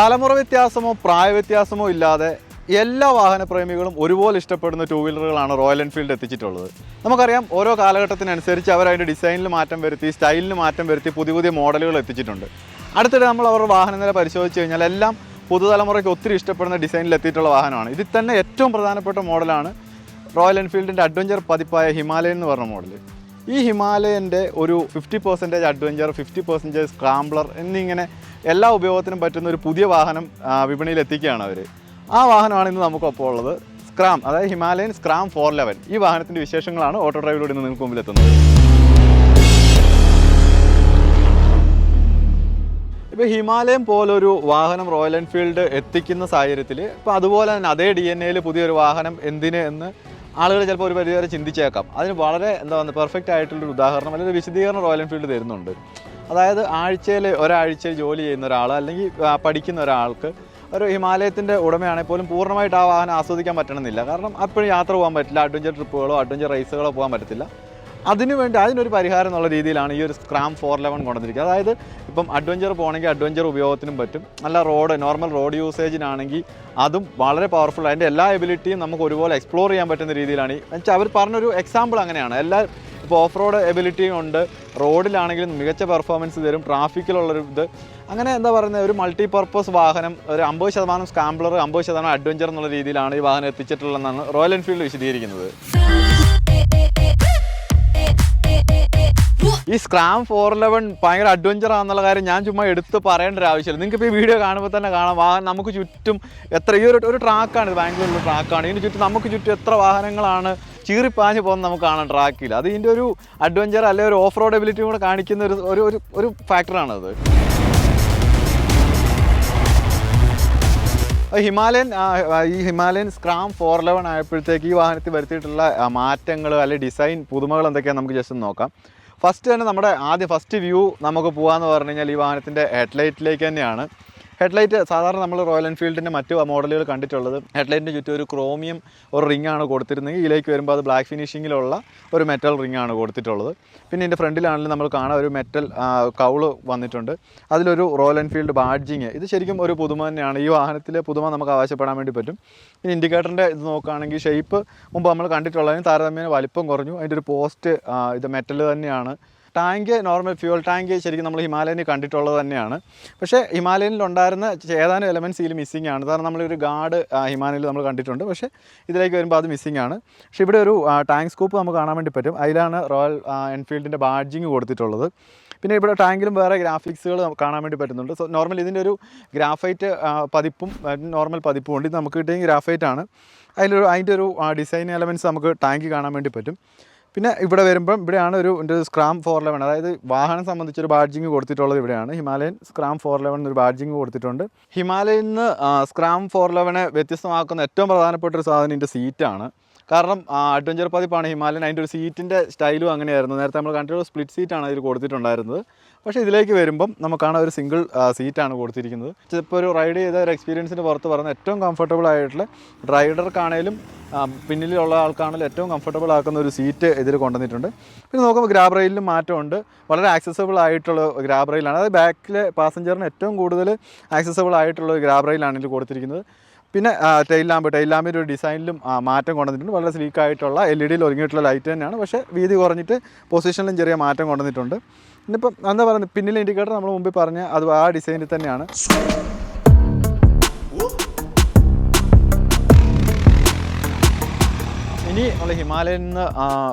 തലമുറ വ്യത്യാസമോ പ്രായ വ്യത്യാസമോ ഇല്ലാതെ എല്ലാ വാഹന പ്രേമികളും ഒരുപോലെ ഇഷ്ടപ്പെടുന്ന ടൂ വീലറുകളാണ് റോയൽ എൻഫീൽഡ് എത്തിച്ചിട്ടുള്ളത്. നമുക്കറിയാം ഓരോ കാലഘട്ടത്തിനനുസരിച്ച് അവർ അതിന്റെ ഡിസൈനിൽ മാറ്റം വരുത്തി സ്റ്റൈലിൽ മാറ്റം വരുത്തി പുതിയ പുതിയ മോഡലുകൾ എത്തിച്ചിട്ടുണ്ട്. അടുത്തിടെ നമ്മൾ അവരുടെ വാഹന നില പരിശോധിച്ച് കഴിഞ്ഞാൽ എല്ലാം പുതുതലമുറയ്ക്ക് ഒത്തിരി ഇഷ്ടപ്പെടുന്ന ഡിസൈനിൽ എത്തിയിട്ടുള്ള വാഹനമാണ്. ഇതിൽ തന്നെ ഏറ്റവും പ്രധാനപ്പെട്ട മോഡലാണ് റോയൽ എൻഫീൽഡിന്റെ അഡ്വഞ്ചർ പതിപ്പായ ഹിമാലയൻ എന്ന് പറഞ്ഞ മോഡൽ ഈ ഹിമാലയന്റെ ഒരു fifty percentage adventure fifty percentage scrambler എന്നിങ്ങനെ എല്ലാ ഉപയോഗത്തിനും പറ്റുന്ന ഒരു പുതിയ വാഹനം വിപണിയിൽ എത്തിക്കുകയാണ് അവർ ആ വാഹനമാണ് ഇന്ന് നമുക്കൊപ്പം ഉള്ളത്. സ്ക്രാം അതായത് ഹിമാലയൻ സ്ക്രാം ഫോർ ലെവൻ ഈ വാഹനത്തിന്റെ വിശേഷങ്ങളാണ് ഓട്ടോ ഡ്രൈവിലൂടെ ഇന്ന് നിങ്ങൾക്ക് മുമ്പിൽ എത്തുന്നത് ഇപ്പോൾ ഹിമാലയം പോലൊരു വാഹനം റോയൽ എൻഫീൽഡ് എത്തിക്കുന്ന സാഹചര്യത്തിൽ ഇപ്പോൾ അതുപോലെ തന്നെ അതേ ഡി എൻ എയിൽ പുതിയൊരു വാഹനം എന്തിന് എന്ന് ആളുകൾ ചിലപ്പോൾ ഒരു പരിധി വരെ ചിന്തിച്ചേക്കാം. അതിന് വളരെ എന്താ പറയുക പെർഫെക്റ്റ് ആയിട്ടുള്ളൊരു ഉദാഹരണം അല്ലെങ്കിൽ വിശദീകരണം റോയൽ എൻഫീൽഡ് തരുന്നുണ്ട്. അതായത് ആഴ്ചയിൽ ഒരാഴ്ച ജോലി ചെയ്യുന്ന ഒരാൾ അല്ലെങ്കിൽ പഠിക്കുന്ന ഒരാൾക്ക് ഒരു ഹിമാലയത്തിന്റെ ഉടമയാണെങ്കിൽ പോലും പൂർണമായിട്ട് ആ വാഹനം ആസ്വദിക്കാൻ പറ്റണമെന്നില്ല. കാരണം അപ്പോഴും യാത്ര പോകാൻ പറ്റില്ല. അഡ്വഞ്ചർ ട്രിപ്പുകളോ അഡ്വഞ്ചർ റേസുകളോ പോകാൻ പറ്റത്തില്ല. അതിനുവേണ്ടി അതിനൊരു പരിഹാരം എന്നുള്ള രീതിയിലാണ് ഈ ഒരു സ്ക്രാം ഫോർ ലെവൻ കൊണ്ടുവന്നിരിക്കുന്നത്. അതായത് ഇപ്പം അഡ്വഞ്ചർ പോകണമെങ്കിൽ അഡ്വഞ്ചർ ഉപയോഗത്തിനും പറ്റും. നല്ല റോഡ് നോർമൽ റോഡ് യൂസേജിനാണെങ്കിൽ അതും വളരെ പവർഫുൾ അതിന്റെ എല്ലാ എബിലിറ്റിയും നമുക്ക് ഒരുപോലെ എക്സ്പ്ലോർ ചെയ്യാൻ പറ്റുന്ന രീതിയിലാണ്. എന്നുവെച്ചാൽ അവർ പറഞ്ഞൊരു എക്സാമ്പിൾ അങ്ങനെയാണ്. എല്ലാ ഇപ്പോൾ ഓഫ് റോഡ് എബിലിറ്റിയും ഉണ്ട്. റോഡിലാണെങ്കിലും മികച്ച പെർഫോമൻസ് തരും. ട്രാഫിക്കിലുള്ളൊരു ഇത്. അങ്ങനെ എന്താ പറയുന്നത്? ഒരു മൾട്ടി പർപ്പസ് വാഹനം ഒരു അമ്പത് ശതമാനം സ്കാംബ്ലർ അമ്പത് ശതമാനം അഡ്വഞ്ചർ എന്നുള്ള രീതിയിലാണ് ഈ വാഹനം എത്തിച്ചിട്ടുള്ളതെന്നാണ് റോയൽ എൻഫീൽഡ് വിശദീകരിക്കുന്നത്. ഈ സ്ക്രാം ഫോർ ഇലവൻ ഭയങ്കര അഡ്വഞ്ചർ ആണെന്നുള്ള കാര്യം ഞാൻ ചുമ്മാ എടുത്ത് പറയേണ്ട ഒരു ആവശ്യമില്ല. നിങ്ങൾക്ക് ഇപ്പോൾ ഈ വീഡിയോ കാണുമ്പോൾ തന്നെ കാണാം. വാഹനം നമുക്ക് ചുറ്റും എത്ര ഈ ഒരു ഒരു ട്രാക്കാണ് ഇത് ബാംഗ്ലൂരിലുള്ള ട്രാക്കാണ് ഇതിന് ചുറ്റും നമുക്ക് ചുറ്റും എത്ര വാഹനങ്ങളാണ് ചീറിപ്പാഞ്ഞ് പോകുന്നത് നമുക്ക് കാണാം ട്രാക്കിൽ അത് ഇതിന്റെ ഒരു അഡ്വഞ്ചർ അല്ലെങ്കിൽ ഒരു ഓഫ് റോഡ് എബിലിറ്റി കൂടെ കാണിക്കുന്ന ഒരു ഒരു ഒരു ഫാക്ടറാണത് ഹിമാലയൻ ഈ ഹിമാലയൻ സ്ക്രാം ഫോർ ലെവൻ ആയപ്പോഴത്തേക്ക് ഈ വാഹനത്തിൽ വരുത്തിയിട്ടുള്ള മാറ്റങ്ങൾ അല്ലെങ്കിൽ ഡിസൈൻ പുതുമകൾ എന്തൊക്കെയാണെന്ന് നമുക്ക് ജസ്റ്റ് നോക്കാം. ഫസ്റ്റ് തന്നെ നമ്മുടെ ആദ്യ ഫസ്റ്റ് വ്യൂ നമുക്ക് പോകാമെന്ന് പറഞ്ഞു കഴിഞ്ഞാൽ ഈ വാഹനത്തിന്റെ ഹെഡ്ലൈറ്റിലേക്ക് തന്നെയാണ്. ഹെഡ്ലൈറ്റ് സാധാരണ നമ്മൾ റോയൽ എൻഫീൽഡിന്റെ മറ്റു മോഡലുകൾ കണ്ടിട്ടുള്ളത്. ഹെഡ്ലൈറ്റിന് ചുറ്റും ഒരു ക്രോമിയം ഒരു റിംഗ് ആണ് കൊടുത്തിരുന്നെങ്കിൽ ഇതിലേക്ക് വരുമ്പോൾ അത് ബ്ലാക്ക് ഫിനിഷിങ്ങിലുള്ള ഒരു മെറ്റൽ റിംഗ് ആണ് കൊടുത്തിട്ടുള്ളത്. പിന്നെ ഇതിന്റെ ഫ്രണ്ടിലാണെങ്കിലും നമ്മൾ കാണാൻ ഒരു മെറ്റൽ കൗൾ വന്നിട്ടുണ്ട്. അതിലൊരു റോയൽ എൻഫീൽഡ് ബാഡ്ജിങ്. ഇത് ശരിക്കും ഒരു പുതുമ തന്നെയാണ്. ഈ വാഹനത്തിൽ പുതുമ നമുക്ക് ആവശ്യപ്പെടാൻ വേണ്ടി പറ്റും. പിന്നെ ഇൻഡിക്കേറ്ററിന്റെ ഇത് നോക്കുകയാണെങ്കിൽ ഷേപ്പ് മുമ്പ് നമ്മൾ കണ്ടിട്ടുള്ളതിന് താരതമ്യേന വലിപ്പം കുറഞ്ഞു. അതിന്റെ ഒരു പോസ്റ്റ് ഇത് മെറ്റൽ തന്നെയാണ്. ടാങ്ക് നോർമൽ ഫ്യൂൽ ടാങ്ക് ശരിക്കും നമ്മൾ ഹിമാലയനിൽ കണ്ടിട്ടുള്ളത് തന്നെയാണ്. പക്ഷേ ഹിമാലയനിൽ ഉണ്ടായിരുന്ന ഏതാനും എലമെന്റ്സ് ഇതിൽ മിസ്സിംഗ് ആണ്. കാരണം നമ്മളൊരു ഗാർഡ് ഹിമാലയനിൽ നമ്മൾ കണ്ടിട്ടുണ്ട്. പക്ഷേ ഇതിലേക്ക് വരുമ്പോൾ അത് മിസ്സിംഗ് ആണ്. പക്ഷേ ഇവിടെ ഒരു ടാങ്ക് സ്കൂപ്പ് നമുക്ക് കാണാൻ വേണ്ടി പറ്റും. അതിലാണ് റോയൽ എൻഫീൽഡിന്റെ ബാഡ്ജിങ് കൊടുത്തിട്ടുള്ളത്. പിന്നെ ഇവിടെ ടാങ്കിലും വേറെ ഗ്രാഫിക്സുകൾ കാണാൻ വേണ്ടി പറ്റുന്നുണ്ട്. സോ നോർമൽ ഇതിന്റെ ഒരു ഗ്രാഫൈറ്റ് പതിപ്പും നോർമൽ പതിപ്പും ഉണ്ട്. ഇത് നമുക്ക് കിട്ടിയ ഗ്രാഫൈറ്റ് ആണ്. അതിലൊരു അതിന്റെ ഒരു ഡിസൈൻ എലമെന്റ്സ് നമുക്ക് ടാങ്ക് കാണാൻ വേണ്ടി പറ്റും. പിന്നെ ഇവിടെ വരുമ്പം ഇവിടെയാണ് ഒരു എന്റെ സ്ക്രാം ഫോർ ലെവൻ അതായത് വാഹനം സംബന്ധിച്ചൊരു ബാഡ്ജിങ് കൊടുത്തിട്ടുള്ളത് ഇവിടെയാണ്. ഹിമാലയൻ സ്ക്രാം ഫോർ ലെവൻ എന്നൊരു ബാഡ്ജിങ് കൊടുത്തിട്ടുണ്ട്. ഹിമാലയൻ നിന്ന് സ്ക്രാം ഫോർ ലെവനെ വ്യത്യസ്തമാക്കുന്ന ഏറ്റവും പ്രധാനപ്പെട്ട ഒരു സാധനം ഇതിന്റെ സീറ്റാണ് കാരണം അഡ്വഞ്ചർ പതിപ്പാണ് ഹിമാലയൻ അതിന്റെ ഒരു സീറ്റിന്റെ സ്റ്റൈലും അങ്ങനെയായിരുന്നു. നേരത്തെ നമ്മൾ കണ്ടിട്ടുള്ള സ്പ്ലിറ്റ് സീറ്റാണ് അതിൽ കൊടുത്തിട്ടുണ്ടായിരുന്നത്. പക്ഷേ ഇതിലേക്ക് വരുമ്പം നമുക്കാണ് ഒരു സിംഗിൾ സീറ്റാണ് കൊടുത്തിരിക്കുന്നത്. ഇപ്പോൾ ഒരു റൈഡ് ചെയ്ത ഒരു എക്സ്പീരിയൻസിന്റെ പുറത്ത് പറയുന്ന ഏറ്റവും കംഫർട്ടബിൾ ആയിട്ടുള്ള റൈഡർക്കാണേലും പിന്നിലുള്ള ആൾക്കാണെങ്കിലും ഏറ്റവും കംഫർട്ടബിൾ ആക്കുന്ന ഒരു സീറ്റ് ഇതിൽ കൊണ്ടുവന്നിട്ടുണ്ട്. പിന്നെ നോക്കുമ്പോൾ ഗ്രാബ് റെയിലിലും മാറ്റമുണ്ട്. വളരെ ആക്സസബിൾ ആയിട്ടുള്ള ഗ്രാബ് റെയിലാണ് അതായത് ബാക്കിലെ പാസഞ്ചറിന് ഏറ്റവും കൂടുതൽ ആക്സസബിൾ ആയിട്ടുള്ള ഒരു ഗ്രാബ് റെയിലാണ് ഇതിൽ കൊടുത്തിരിക്കുന്നത്. പിന്നെ ടൈൽ ലാമ്പ് ടൈൽ ലാമ്പിന്റെ ഒരു ഡിസൈനിലും മാറ്റം കൊണ്ടുവന്നിട്ടുണ്ട്. വളരെ സ്ലീക്ക് ആയിട്ടുള്ള എൽ ഇ ഡിയിൽ ഒരുങ്ങിയിട്ടുള്ള ലൈറ്റ് തന്നെയാണ്. പക്ഷേ വീതി കുറഞ്ഞിട്ട് പൊസിഷനിലും ചെറിയ മാറ്റം കൊണ്ടുവന്നിട്ടുണ്ട്. ഇന്നിപ്പം എന്താ പറയുന്നത്? പിന്നിലെ ഇൻഡിക്കേറ്റർ നമ്മൾ മുമ്പിൽ പറഞ്ഞ അത് ആ ഡിസൈനിൽ തന്നെയാണ്. ഇനി നമ്മൾ ഹിമാലയൻ നിന്ന്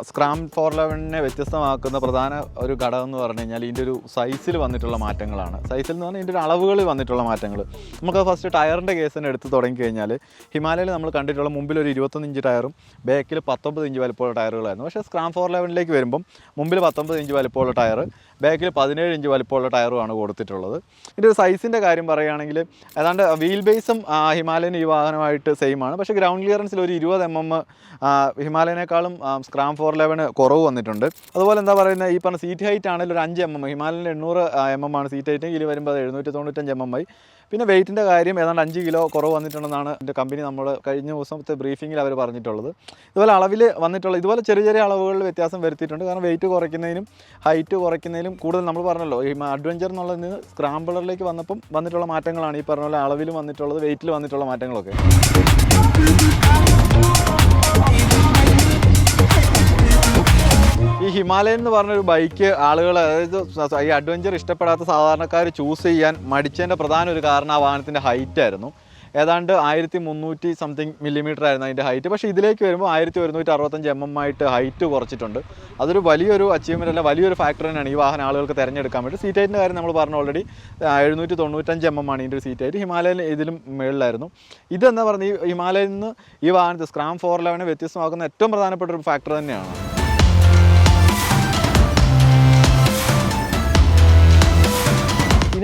സ്ക്രാം ഫോർ ലെവനെ വ്യത്യസ്തമാക്കുന്ന പ്രധാന ഒരു ഘടകം എന്ന് പറഞ്ഞു കഴിഞ്ഞാൽ ഇതിന്റെ ഒരു സൈസിൽ വന്നിട്ടുള്ള മാറ്റങ്ങളാണ്. സൈസിൽ എന്ന് പറഞ്ഞാൽ ഇതിന്റെ ഒരു അളവുകളിൽ വന്നിട്ടുള്ള മാറ്റങ്ങൾ നമുക്ക് ഫസ്റ്റ് ടയറിന്റെ കേസ് തന്നെ എടുത്ത് തുടങ്ങി കഴിഞ്ഞാൽ ഹിമാലയയിൽ നമ്മൾ കണ്ടിട്ടുള്ള മുമ്പിൽ ഒരു ഇരുപത്തൊന്ന് ഇഞ്ച് ടയറും ബാക്കിൽ പത്തൊമ്പത് ഇഞ്ച് വലുപ്പമുള്ള ടയറുകളായിരുന്നു. പക്ഷേ സ്ക്രാം ഫോർ ലെവനിലേക്ക് വരുമ്പം മുമ്പിൽ പത്തൊമ്പത് ഇഞ്ച് വലുപ്പമുള്ള ടയർ ബാക്കിൽ പതിനേഴ് ഇഞ്ച് വലിപ്പമുള്ള ടയറുമാണ് കൊടുത്തിട്ടുള്ളത്. ഇതിന്റെ സൈസിന്റെ കാര്യം പറയുകയാണെങ്കിൽ ഏതാണ്ട് വീൽ ബേസും ഹിമാലയൻ ഈ വാഹനമായിട്ട് സെയിം ആണ്. പക്ഷേ ഗ്രൗണ്ട് ക്ലിയറൻസിൽ ഒരു ഇരുപത് എം എം ഹിമാലയനേക്കാളും സ്ക്രാം ഫോർ ലെവന് കുറവ് വന്നിട്ടുണ്ട്. അതുപോലെ എന്താ പറയുന്നത് ഈ പറഞ്ഞ സീറ്റ് ഹൈറ്റ് ആണെങ്കിൽ ഒരു അഞ്ച് എം എം ഹിമാലയൻ എണ്ണൂറ് എം എം ആണ് സീറ്റ് ഹൈറ്റ് ഇതിൽ വരുമ്പോൾ അത് എഴുന്നൂറ്റി തൊണ്ണൂറ്റഞ്ച് എം എം ആയി. പിന്നെ വെയിറ്റിന്റെ കാര്യം ഏതാണ്ട് അഞ്ച് കിലോ കുറവ് വന്നിട്ടുണ്ടെന്നാണ് എന്റെ കമ്പനി നമ്മൾ കഴിഞ്ഞ ദിവസത്തെ ബ്രീഫിങ്ങിൽ അവർ പറഞ്ഞിട്ടുള്ളത്. ഇതുപോലെ അളവിൽ വന്നിട്ടുള്ള ഇതുപോലെ ചെറിയ ചെറിയ അളവുകളിൽ വ്യത്യാസം വരുത്തിയിട്ടുണ്ട്. കാരണം വെയിറ്റ് കുറയ്ക്കുന്നതിനും ഹൈറ്റ് കുറയ്ക്കുന്നതിനും കൂടുതൽ നമ്മൾ പറഞ്ഞല്ലോ ഈ അഡ്വഞ്ചർ എന്നുള്ളതിൽ നിന്ന് സ്ക്രാമ്പിളറിലേക്ക് വന്നപ്പം വന്നിട്ടുള്ള മാറ്റങ്ങളാണ് ഈ പറഞ്ഞ പോലെ അളവിലും വന്നിട്ടുള്ളത് വെയിറ്റിൽ വന്നിട്ടുള്ള മാറ്റങ്ങളൊക്കെ. ഈ ഹിമാലയൻ എന്ന് പറഞ്ഞൊരു ബൈക്ക് ആളുകൾ അതായത് ഈ അഡ്വഞ്ചർ ഇഷ്ടപ്പെടാത്ത സാധാരണക്കാർ ചൂസ് ചെയ്യാൻ മടിച്ചതിന്റെ പ്രധാന ഒരു കാരണം ആ വാഹനത്തിന്റെ ഹൈറ്റ് ആയിരുന്നു. ഏതാണ്ട് ആയിരത്തി മുന്നൂറ്റി സംതിങ് മില്ലിമീറ്റർ ആയിരുന്നു അതിന്റെ ഹൈറ്റ് പക്ഷേ ഇതിലേക്ക് വരുമ്പോൾ ആയിരത്തി ഒരുന്നൂറ്റി അറുപത്തഞ്ച് എം എം ആയിട്ട് ഹൈറ്റ് കുറച്ചിട്ടുണ്ട്. അതൊരു വലിയൊരു അച്ചീവ്മെന്റ് അല്ല വലിയൊരു ഫാക്ടർ തന്നെയാണ് ഈ വാഹനം ആളുകൾക്ക് തിരഞ്ഞെടുക്കാൻ വേണ്ടി. സീറ്റ് ഹൈറ്റിന്റെ കാര്യം നമ്മൾ പറഞ്ഞു ഓൾറെഡി എഴുന്നൂറ്റി തൊണ്ണൂറ്റഞ്ച് എം എം ആണ് ഇതിന്റെ സീറ്റ് ഹൈറ്റ് ഹിമാലയൻ ഇതിലും മുകളിലായിരുന്നു ഇതെന്ന് പറഞ്ഞാൽ ഈ ഹിമാലയൻ നിന്ന് ഈ വാഹനത്തെ സ്ക്രാം ഫോർ ലെവനെ വ്യത്യസ്തമാക്കുന്ന ഏറ്റവും പ്രധാനപ്പെട്ട ഒരു ഫാക്ടർ തന്നെയാണ്.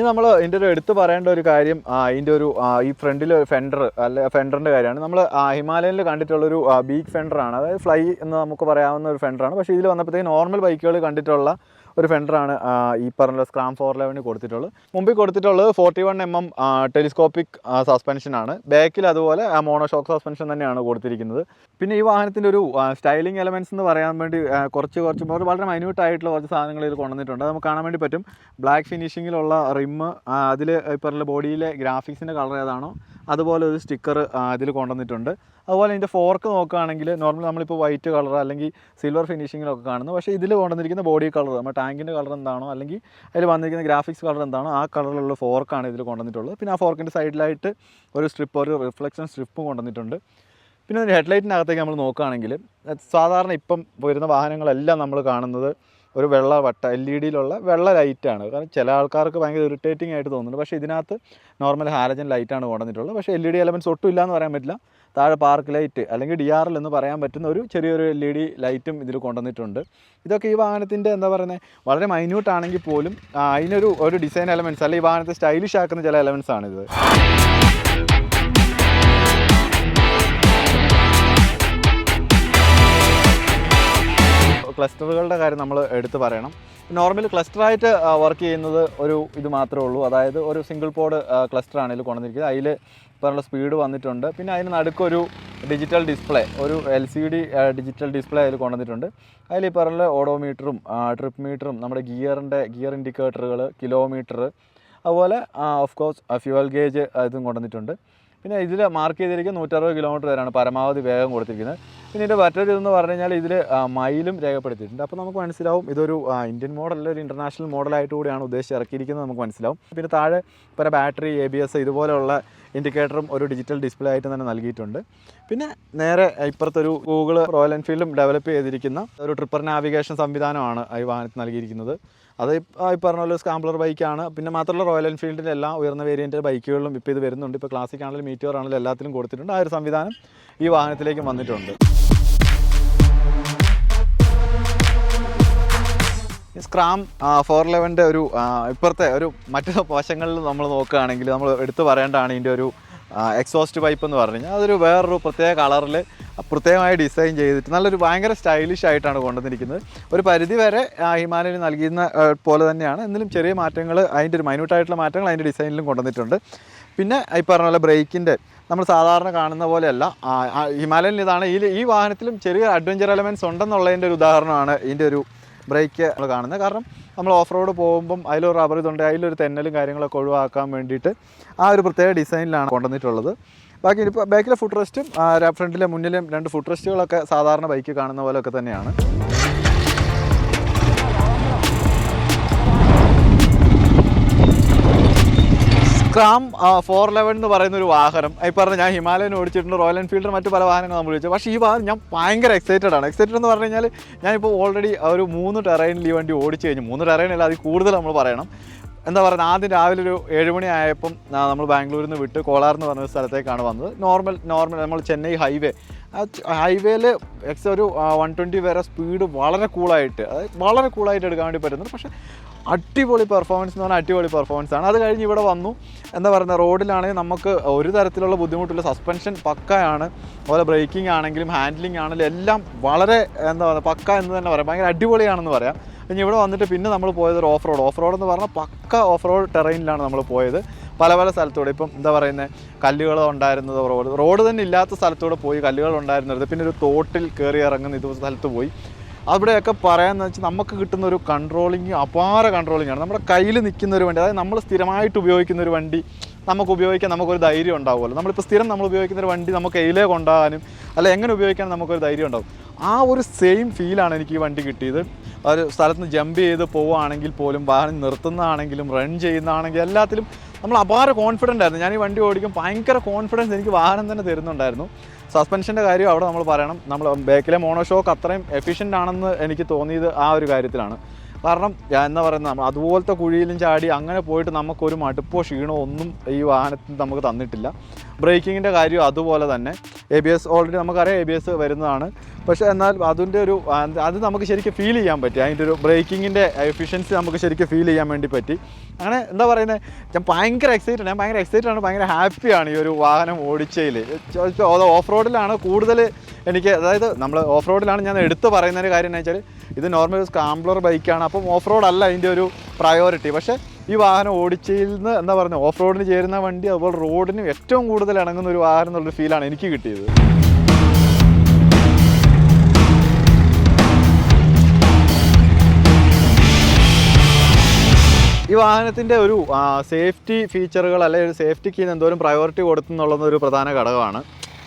ഇനി നമ്മൾ ഇതിന്റെ ഒരു എടുത്തു പറയേണ്ട ഒരു കാര്യം ഇതിന്റെ ഒരു ഈ ഫ്രണ്ടിൽ ഫെൻഡർ അല്ല ഫെൻഡറിന്റെ കാര്യമാണ്. നമ്മൾ ഹിമാലയനിൽ കണ്ടിട്ടുള്ളൊരു ബീഗ് ഫെൻഡറാണ് അതായത് ഫ്ലൈ എന്ന് നമുക്ക് പറയാവുന്ന ഒരു ഫെൻഡറാണ് പക്ഷേ ഇതിൽ വന്നപ്പോഴത്തേക്ക് നോർമൽ ബൈക്കുകൾ കണ്ടിട്ടുള്ള ഒരു ഫെൻഡറാണ് ഈ പറഞ്ഞ സ്ക്രാം ഫോർ ലെവനിൽ കൊടുത്തിട്ടുള്ളത്. മുമ്പിൽ കൊടുത്തിട്ടുള്ളത് forty one M M telescopic സസ്പെൻഷനാണ് ബാക്കിൽ അതുപോലെ മോണോ ഷോക്ക് സസ്പെൻഷൻ തന്നെയാണ് കൊടുത്തിരിക്കുന്നത്. പിന്നെ ഈ വാഹനത്തിന്റെ ഒരു സ്റ്റൈലിംഗ് എലമെന്റ്സ് എന്ന് പറയാൻ വേണ്ടി കുറച്ച് കുറച്ച് വളരെ മൈന്യൂട്ട് ആയിട്ടുള്ള കുറച്ച് സാധനങ്ങൾ ഇതിൽ കൊണ്ടുവന്നിട്ടുണ്ട്. നമുക്ക് കാണാൻ വേണ്ടി പറ്റും. ബ്ലാക്ക് ഫിനിഷിങ്ങിലുള്ള റിമ്മ് അതിൽ പറഞ്ഞ ബോഡിയിലെ ഗ്രാഫിക്സിന്റെ കളർ ഏതാണോ അതുപോലെ ഒരു സ്റ്റിക്കർ അതിൽ കൊണ്ടുവന്നിട്ടുണ്ട്. അതുപോലെ ഇതിന്റെ ഫോർക്ക് നോക്കുകയാണെങ്കിൽ നോർമൽ നമ്മളിപ്പോൾ വൈറ്റ് കളർ അല്ലെങ്കിൽ സിൽവർ ഫിനിഷിങ്ങിലൊക്കെ കാണുന്നു. പക്ഷേ ഇതിൽ കൊണ്ടുവന്നിരിക്കുന്ന ബോഡി കളർ നമ്മുടെ ടാങ്കിന്റെ കളർ എന്താണോ അല്ലെങ്കിൽ അതിൽ വന്നിരിക്കുന്ന ഗ്രാഫിക്സ് കളർ എന്താണോ ആ കളറിലുള്ള ഫോർക്കാണ് ഇതിൽ കൊണ്ടുവന്നിട്ടുള്ളത്. പിന്നെ ആ ഫോർക്കിന്റെ സൈഡിലായിട്ട് ഒരു സ്ട്രിപ്പ് ഒരു റിഫ്ലക്ഷൻ സ്ട്രിപ്പ് കൊണ്ടുവന്നിട്ടുണ്ട്. പിന്നെ ഒരു ഹെഡ്ലൈറ്റിന്റെ അകത്തേക്ക് നമ്മൾ നോക്കുകയാണെങ്കിൽ സാധാരണ ഇപ്പം വരുന്ന വാഹനങ്ങളെല്ലാം നമ്മൾ കാണുന്നത് ഒരു വെള്ള വട്ട എൽ ഇ ഡിയിലുള്ള വെള്ള ലൈറ്റാണ് കാരണം ചില ആൾക്കാർക്ക് ഭയങ്കര ഇറിറ്റേറ്റിംഗ് ആയിട്ട് തോന്നുന്നുണ്ട്. പക്ഷേ ഇതിനകത്ത് നോർമൽ ഹാലജൻ ലൈറ്റാണ് കൊണ്ടുവന്നിട്ടുള്ളത്. പക്ഷേ എൽ ഇ ഡി എലമെന്റ്സ് ഒട്ടും ഇല്ല എന്ന് പറയാൻ പറ്റില്ല. താഴെ പാർക്ക് ലൈറ്റ് അല്ലെങ്കിൽ ഡി ആർ എൽ എന്ന് പറയാൻ പറ്റുന്ന ഒരു ചെറിയൊരു എൽ ഇ ഡി ലൈറ്റും ഇതിൽ കൊണ്ടുവന്നിട്ടുണ്ട്. ഇതൊക്കെ ഈ വാഹനത്തിന്റെ എന്താ പറയുന്നത് വളരെ മൈന്യൂട്ട് ആണെങ്കിൽ പോലും അതിനൊരു ഒരു ഡിസൈൻ എലമെന്റ്സ് അല്ലെങ്കിൽ ഈ വാഹനത്തെ സ്റ്റൈലിഷ് ആക്കുന്ന ചില എലമെന്റ്സ് ആണിത്. ക്ലസ്റ്ററുകളുടെ കാര്യം നമ്മൾ എടുത്തു പറയണം. നോർമലി ക്ലസ്റ്ററായിട്ട് വർക്ക് ചെയ്യുന്നത് ഒരു ഇത് മാത്രമേ ഉള്ളൂ. അതായത് ഒരു സിംഗിൾ പോഡ് ക്ലസ്റ്ററാണ് ഇതിൽ കൊണ്ടുവന്നിരിക്കുന്നത്. അതിൽ പറഞ്ഞ സ്പീഡ് വന്നിട്ടുണ്ട്. പിന്നെ അതിന് നടുക്കൊരു ഡിജിറ്റൽ ഡിസ്പ്ലേ ഒരു L C D digital display അതിൽ കൊണ്ടുവന്നിട്ടുണ്ട്. അതിൽ ഈ പറഞ്ഞ ഓഡോമീറ്ററും ട്രിപ്പ് മീറ്ററും നമ്മുടെ ഗിയറിന്റെ ഗിയർ ഇൻഡിക്കേറ്ററുകൾ കിലോമീറ്റർ അതുപോലെ ഓഫ് കോഴ്സ് ഫ്യൂവൽ ഗേജ് ഇതും കൊണ്ടുവന്നിട്ടുണ്ട്. പിന്നെ ഇതിൽ മാർക്ക് ചെയ്തിരിക്കുന്ന നൂറ്ററുപത് കിലോമീറ്റർ വരെയാണ് പരമാവധി വേഗം കൊടുത്തിരിക്കുന്നത്. പിന്നെ ഇതിന്റെ മറ്റൊരു ഇതെന്ന് പറഞ്ഞു കഴിഞ്ഞാൽ ഇതിൽ മൈലും രേഖപ്പെടുത്തിയിട്ടുണ്ട്. അപ്പോൾ നമുക്ക് മനസ്സിലാവും ഇതൊരു ഇന്ത്യൻ മോഡൽ ഒരു ഇന്റർനാഷണൽ മോഡലായിട്ട് കൂടിയാണ് ഉദ്ദേശിച്ച് ഇറക്കിയിരിക്കുന്നത് നമുക്ക് മനസ്സിലാവും. പിന്നെ താഴെ പല ബാറ്ററി എ ബി എസ് ഇതുപോലെയുള്ള ഇൻഡിക്കേറ്ററും ഒരു ഡിജിറ്റൽ ഡിസ്പ്ലേ ആയിട്ട് തന്നെ നൽകിയിട്ടുണ്ട്. പിന്നെ നേരെ ഇപ്പുറത്തൊരു ഗൂഗിൾ റോയൽ എൻഫീൽഡും ഡെവലപ്പ് ചെയ്തിരിക്കുന്ന ഒരു ട്രിപ്പർ നാവിഗേഷൻ സംവിധാനമാണ് ഈ വാഹനത്തിൽ നൽകിയിരിക്കുന്നത്. അത് ഈ- പറഞ്ഞ പോലെ സ്കാംബ്ലർ ബൈക്കാണ് പിന്നെ മാത്രമല്ല റോയൽ എൻഫീൽഡിന്റെ എല്ലാ ഉയർന്ന വേരിയന്റ് ബൈക്കുകളിലും ഇപ്പോൾ ഇത് വരുന്നുണ്ട്. ഇപ്പോൾ ക്ലാസിക് ആണെങ്കിലും മീറ്റിയോർ ആണെങ്കിലും എല്ലാത്തിലും കൊടുത്തിട്ടുണ്ട്. ആ ഒരു സംവിധാനം ഈ വാഹനത്തിലേക്ക് വന്നിട്ടുണ്ട്. സ്ക്രാം ഫോർ ലെവന്റെ ഒരു ഇപ്പുറത്തെ ഒരു മറ്റു വശങ്ങളിൽ നമ്മൾ നോക്കുകയാണെങ്കിൽ നമ്മൾ എടുത്തു പറയേണ്ടതാണ് ഇതിന്റെ ഒരു എക്സോസ്റ്റ് പൈപ്പ് എന്ന് പറഞ്ഞു കഴിഞ്ഞാൽ അതൊരു വേറൊരു പ്രത്യേക കളറിൽ പ്രത്യേകമായി ഡിസൈൻ ചെയ്തിട്ട് നല്ലൊരു ഭയങ്കര സ്റ്റൈലിഷ് ആയിട്ടാണ് കൊണ്ടുവന്നിരിക്കുന്നത്. ഒരു പരിധി വരെ ഹിമാലയന് നൽകിയിരുന്ന പോലെ തന്നെയാണ്. എന്നാലും ചെറിയ മാറ്റങ്ങൾ അതിന്റെ ഒരു മൈന്യൂട്ടായിട്ടുള്ള മാറ്റങ്ങൾ അതിന്റെ ഡിസൈനിലും കൊണ്ടുവന്നിട്ടുണ്ട്. പിന്നെ ഈ പറഞ്ഞ പോലെ ബ്രേക്കിന്റെ നമ്മൾ സാധാരണ കാണുന്ന പോലെയല്ല ഹിമാലയൻ ഇതാണ്. ഈ ഈ വാഹനത്തിലും ചെറിയ അഡ്വഞ്ചർ എലമെന്റ്സ് ഉണ്ടെന്നുള്ളതിന്റെ ഒരു ഉദാഹരണമാണ് ഇതിന്റെ ഒരു ബ്രേക്ക് നമ്മൾ കാണുന്നത്. കാരണം നമ്മൾ ഓഫ് റോഡ് പോകുമ്പം അതിലൊരു റബ്ബർ ഇതുണ്ട് അതിലൊരു തെന്നലും കാര്യങ്ങളൊക്കെ ഒഴിവാക്കാൻ വേണ്ടിയിട്ട് ആ ഒരു പ്രത്യേക ഡിസൈനിലാണ് കൊണ്ടുവന്നിട്ടുള്ളത്. ബാക്കി ഇപ്പോൾ ബാക്കിലെ ഫുഡ് റെസ്റ്റും ഫ്രണ്ടിലെ മുന്നിലും രണ്ട് ഫുഡ് റെസ്റ്റുകളൊക്കെ സാധാരണ ബൈക്ക് കാണുന്ന പോലെയൊക്കെ തന്നെയാണ്. സ്ക്രാം ഫോർ ലെവൻ എന്ന് പറയുന്ന ഒരു വാഹനം. ഈ പറഞ്ഞ ഞാൻ ഹിമാലയൻ ഓടിച്ചിട്ടുണ്ട് റോയൽ എൻഫീൽഡ് മറ്റ് പല വാഹനങ്ങൾ നമ്മൾ വിളിച്ചു. പക്ഷേ ഈ വാഹനം ഞാൻ ഭയങ്കര എക്സൈറ്റഡ് ആണ്. എക്സൈറ്റഡ് എന്ന് പറഞ്ഞു കഴിഞ്ഞാൽ ഞാനിപ്പോൾ ഓൾറെഡി ഒരു മൂന്ന് ടെറൈനിൽ ഈ വണ്ടി ഓടിച്ചു കഴിഞ്ഞു. മൂന്ന് ടെറൈനല്ല അതിൽ കൂടുതൽ നമ്മൾ പറയണം. എന്താ പറയുക ആദ്യം രാവിലെ ഒരു ഏഴുമണി ആയപ്പം നമ്മൾ ബാംഗ്ലൂരിൽ നിന്ന് വിട്ട് കോളാർ എന്ന് പറഞ്ഞ സ്ഥലത്തേക്കാണ് വന്നത്. നോർമൽ നോർമൽ നമ്മൾ ചെന്നൈ ഹൈവേ ഹൈവേയിൽ എക്സ് ഒരു വൺ ട്വന്റി വരെ സ്പീഡ് വളരെ കൂളായിട്ട് അതായത് വളരെ കൂളായിട്ട് എടുക്കാൻ വേണ്ടി പറ്റുന്നുണ്ട് പക്ഷേ അടിപൊളി പെർഫോമൻസ് എന്ന് പറഞ്ഞാൽ അടിപൊളി പെർഫോമൻസ് ആണ്. അത് കഴിഞ്ഞ് ഇവിടെ വന്നു. എന്താ പറയുക റോഡിലാണെങ്കിൽ നമുക്ക് ഒരു തരത്തിലുള്ള ബുദ്ധിമുട്ടില്ല. സസ്പെൻഷൻ പക്കയാണ്. അതുപോലെ ബ്രേക്കിംഗ് ആണെങ്കിലും ഹാൻഡ്ലിംഗ് ആണെങ്കിലും എല്ലാം വളരെ എന്താ പറയുക പക്ക എന്ന് തന്നെ പറയാം. ഭയങ്കര അടിപൊളിയാണെന്ന് പറയാം. ഇനി ഇവിടെ വന്നിട്ട് പിന്നെ നമ്മൾ പോയത് ഒരു ഓഫ് റോഡ് ഓഫ് റോഡ് എന്ന് പറഞ്ഞാൽ പക്ക ഓഫ് റോഡ് ടെറൈനിലാണ് നമ്മൾ പോയത്. പല പല സ്ഥലത്തൂടെ ഇപ്പം എന്താ പറയുന്നത് കല്ലുകൾ ഉണ്ടായിരുന്നത് റോഡ് റോഡ് തന്നെ ഇല്ലാത്ത സ്ഥലത്തൂടെ പോയി കല്ലുകൾ ഉണ്ടായിരുന്നത്. പിന്നെ ഒരു തോട്ടിൽ കയറി ഇറങ്ങുന്ന ഇത് സ്ഥലത്ത് പോയി. അവിടെയൊക്കെ പറയാമെന്ന് വെച്ചാൽ നമുക്ക് കിട്ടുന്ന ഒരു കൺട്രോളിങ് അപാര കൺട്രോളിങ് ആണ്. നമ്മുടെ കയ്യിൽ നിൽക്കുന്ന ഒരു വണ്ടി അതായത് നമ്മൾ സ്ഥിരമായിട്ട് ഉപയോഗിക്കുന്ന ഒരു വണ്ടി നമുക്ക് ഉപയോഗിക്കാൻ നമുക്കൊരു ധൈര്യം ഉണ്ടാവുമല്ലോ. നമ്മളിപ്പോൾ സ്ഥിരം നമ്മൾ ഉപയോഗിക്കുന്ന ഒരു വണ്ടി നമുക്ക് എയിലേ കൊണ്ടാകാനും അല്ല എങ്ങനെ ഉപയോഗിക്കാൻ നമുക്കൊരു ധൈര്യം ഉണ്ടാവും. ആ ഒരു സെയിം ഫീലാണ് എനിക്ക് ഈ വണ്ടി കിട്ടിയത്. ഒരു സ്ഥലത്ത് നിന്ന് ജമ്പ് ചെയ്ത് പോവുകയാണെങ്കിൽ പോലും വാഹനം നിർത്തുന്നതാണെങ്കിലും റൺ ചെയ്യുന്നതാണെങ്കിലും എല്ലാത്തിലും നമ്മൾ അപാര കോൺഫിഡന്റ് ആയിരുന്നു. ഞാൻ ഈ വണ്ടി ഓടിക്കും ഭയങ്കര കോൺഫിഡൻസ് എനിക്ക് വാഹനം തന്നെ തരുന്നുണ്ടായിരുന്നു. സസ്പെൻഷന്റെ കാര്യം അവിടെ നമ്മൾ പറയണം. നമ്മൾ ബാക്കിലെ മോണോ ഷോക്ക് അത്രയും എഫിഷ്യന്റ് ആണെന്ന് എനിക്ക് തോന്നിയത് ആ ഒരു കാര്യത്തിലാണ്. കാരണം ഞാൻ പറയുന്നത് നമ്മൾ അതുപോലത്തെ കുഴിയിലും ചാടി അങ്ങനെ പോയിട്ട് നമുക്കൊരു മടുപ്പോ ക്ഷീണോ ഒന്നും ഈ വാഹനത്തിൽ നമുക്ക് തന്നിട്ടില്ല. ബ്രേക്കിങ്ങിന്റെ കാര്യം അതുപോലെ തന്നെ. എ ബി എസ് ഓൾറെഡി നമുക്കറിയാം എ ബി എസ് വരുന്നതാണ്. പക്ഷേ എന്നാൽ അതിന്റെ ഒരു അത് നമുക്ക് ശരിക്കും ഫീൽ ചെയ്യാൻ പറ്റി. അതിന്റെ ഒരു ബ്രേക്കിങ്ങിന്റെ എഫിഷ്യൻസി നമുക്ക് ശരിക്കും ഫീൽ ചെയ്യാൻ വേണ്ടി പറ്റി. അങ്ങനെ എന്താ പറയുന്നത് ഞാൻ ഭയങ്കര എക്സൈറ്റഡ് ഞാൻ ഭയങ്കര എക്സൈറ്റഡ് ആണ് ഭയങ്കര ഹാപ്പിയാണ് ഈ ഒരു വാഹനം ഓടിച്ചതിൽ. ഓഫ് റോഡിലാണ് കൂടുതൽ എനിക്ക് അതായത് നമ്മൾ ഓഫ് റോഡിലാണ് ഞാൻ എടുത്ത് പറയുന്ന ഒരു കാര്യം എന്ന് വെച്ചാൽ ഇത് നോർമൽ സ്കാംബ്ലർ ബൈക്കാണ് അപ്പം ഓഫ് റോഡ് അല്ല അതിന്റെ ഒരു പ്രയോറിറ്റി പക്ഷേ ഈ വാഹനം ഓടിച്ചതിൽ നിന്ന് എന്താ പറയുക ഓഫ് റോഡിന് ചേരുന്ന വണ്ടി അതുപോലെ റോഡിന് ഏറ്റവും കൂടുതൽ ഇണങ്ങുന്ന ഒരു വാഹനം എന്നുള്ളൊരു ഫീലാണ് എനിക്ക് കിട്ടിയത്. ഈ വാഹനത്തിന്റെ ഒരു സേഫ്റ്റി ഫീച്ചറുകൾ അല്ലെങ്കിൽ ഒരു സേഫ്റ്റിക്ക് എന്തോരം പ്രയോറിറ്റി കൊടുത്തുന്നുള്ളത് ഒരു പ്രധാന ഘടകമാണ്.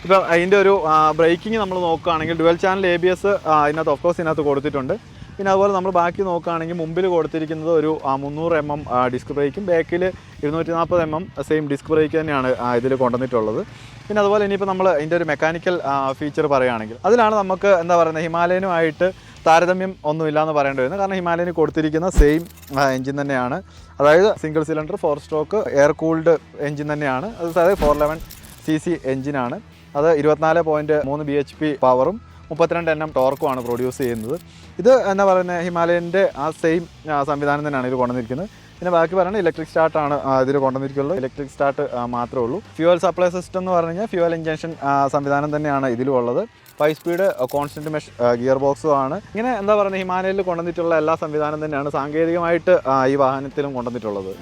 ഇപ്പം അതിന്റെ ഒരു ബ്രേക്കിംഗ് നമ്മൾ നോക്കുകയാണെങ്കിൽ dual channel A B S ഇതിനകത്ത് ഓഫ് കോഴ്സ് ഇതിനകത്ത് കൊടുത്തിട്ടുണ്ട്. പിന്നെ അതുപോലെ നമ്മൾ ബാക്കി നോക്കുകയാണെങ്കിൽ മുമ്പിൽ കൊടുത്തിരിക്കുന്നത് ഒരു മുന്നൂറ് എം എം ഡിസ്ക് ബ്രേക്കും ബാക്കിൽ ഇരുന്നൂറ്റി നാൽപ്പത് M M same disc brake തന്നെയാണ് ഇതിൽ കൊണ്ടുവന്നിട്ടുള്ളത്. പിന്നെ അതുപോലെ ഇനിയിപ്പോൾ നമ്മൾ ഇതിന്റെ ഒരു മെക്കാനിക്കൽ ഫീച്ചർ പറയുകയാണെങ്കിൽ അതിലാണ് നമുക്ക് എന്താ പറയുന്നത് ഹിമാലയനുമായിട്ട് താരതമ്യം ഒന്നുമില്ല എന്ന് പറയേണ്ടി വരുന്നത് കാരണം ഹിമാലയന് കൊടുത്തിരിക്കുന്ന സെയിം എഞ്ചിൻ തന്നെയാണ്. അതായത് single cylinder four stroke air cooled engine തന്നെയാണ്. അത് അതായത് ഫോർ ലെവൻ സി സി എഞ്ചിനാണ് അത് ഇരുപത്തിനാല് പോയിന്റ് മൂന്ന് ബി എച്ച് പി പവറും മുപ്പത്തിരണ്ട് എണ്ണം ടോർക്കുമാണ് പ്രൊഡ്യൂസ് ചെയ്യുന്നത്. ഇത് എന്താ പറയുന്നത് ഹിമാലയന്റെ ആ സെയിം സംവിധാനം തന്നെയാണ് ഇത് കൊണ്ടുവന്നിരിക്കുന്നത്. പിന്നെ ബാക്കി പറയുന്നത് ഇലക്ട്രിക് സ്റ്റാർട്ട് ആണ് ഇതിൽ കൊണ്ടുവന്നിരിക്കുന്നത് ഇലക്ട്രിക് സ്റ്റാർട്ട് മാത്രമേ ഉള്ളൂ. ഫ്യൂവൽ സപ്ലൈ സിസ്റ്റം എന്ന് പറഞ്ഞു കഴിഞ്ഞാൽ ഫ്യൂവൽ ഇഞ്ചക്ഷൻ സംവിധാനം തന്നെയാണ് ഇതിലും ഉള്ളത്. Five speed constant mesh gear ബോക്സും ആണ്. ഇങ്ങനെ എന്താ പറയുക ഹിമാലയയിൽ കൊണ്ടുവന്നിട്ടുള്ള എല്ലാ സംവിധാനം തന്നെയാണ് സാങ്കേതികമായിട്ട് ഈ വാഹനത്തിലും കൊണ്ടുവന്നിട്ടുള്ളത്.